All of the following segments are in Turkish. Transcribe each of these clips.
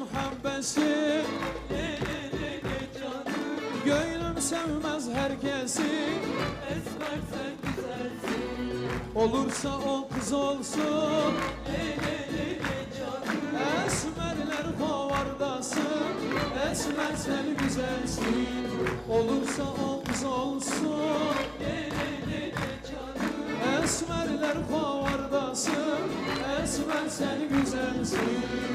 habbesi Gönlüm sevmez herkesi. Esmer sen güzelsin. Olursa ol kız olsun. Esmerler kovardasın. Esmer sen güzelsin. Olursa ol kız olsun. Esmerler kovardasın. Esmer sen güzelsin.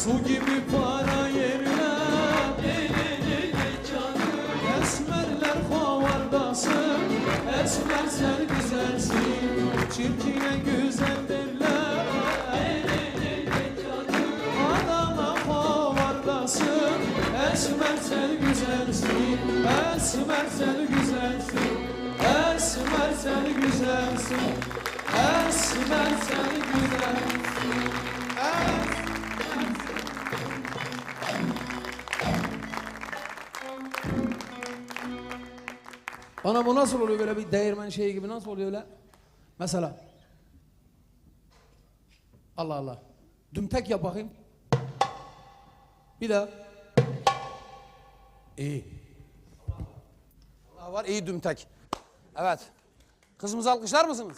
Su gibi para canım Esmerler kovardasın Esmer sen güzelsin. Çirkine lele canım Adana kovardasın Esmer sen güzelsin. Esmer sen güzelsin Esmer sen güzelsin. Esmer sen güzelsin Bana bu nasıl oluyor böyle bir değirmen şeyi gibi nasıl oluyor öyle? Mesela Allah Allah. Dümtek yap bakayım. Bir daha. İyi. Allah var iyi dümtek. Evet. Kızımızı alkışlar mısınız?